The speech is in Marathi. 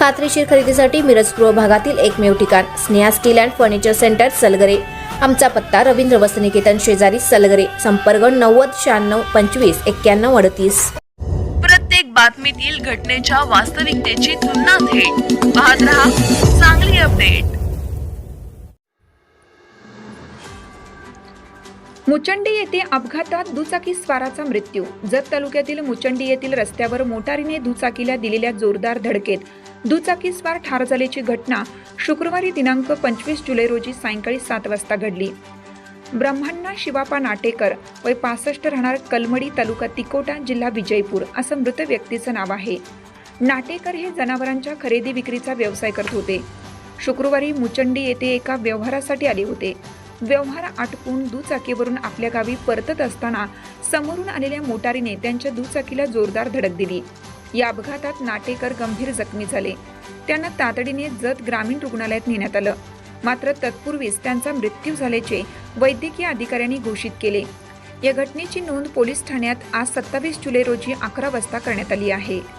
खात्रीशीर खरेदीसाठी मिरज पूर्व भागातील एकमेव ठिकाण Sneha steel and furniture centre Salgare. आमचा पत्ता रवींद्र वसनिकेतन शेजारी सलगरे संपर्क नव्वद शहाण्णव पंचवीस एक्क्याण्णव अडतीस. प्रत्येक बातमीतील घटनेच्या वास्तविकतेची तुलना थेट. पाहत रहा चांगली अपडेट. मुचंडी येथे अपघातात दुचाकी स्वाराचा मृत्यू. जत तालुक्यातील मुचंडी येथील रस्त्यावर मोटारीने दुचाकीला दिलेल्या जोरदार धडकेत दुचाकीस्वार ठार झाल्याची घटना शुक्रवारी दिनांक पंचवीस जुलै रोजी सायंकाळी सात वाजता घडली. ब्रह्मांना शिवापा नाटेकर वय पासष्ट राहणार कलमडी तालुका तिकोटा जिल्हा विजयपूर असं मृत व्यक्तीचं नाव आहे. नाटेकर हे जनावरांच्या खरेदी विक्रीचा व्यवसाय करत होते. शुक्रवारी मुचंडी येथे एका व्यवहारासाठी आले होते. व्यवहार आटपून दुचाकीवरून आपल्या गावी परतत असताना समोरून आलेल्या मोटारीने त्यांच्या दुचाकीला जोरदार धडक दिली. या अपघातात नाटेकर गंभीर जखमी झाले. त्यांना तातडीने जत ग्रामीण रुग्णालयात नेण्यात आलं. मात्र तत्पूर्वीच त्यांचा मृत्यू झाल्याचे वैद्यकीय अधिकाऱ्यांनी घोषित केले. या घटनेची नोंद पोलीस ठाण्यात आज सत्तावीस जुलै रोजी अकरा वाजता करण्यात आली आहे.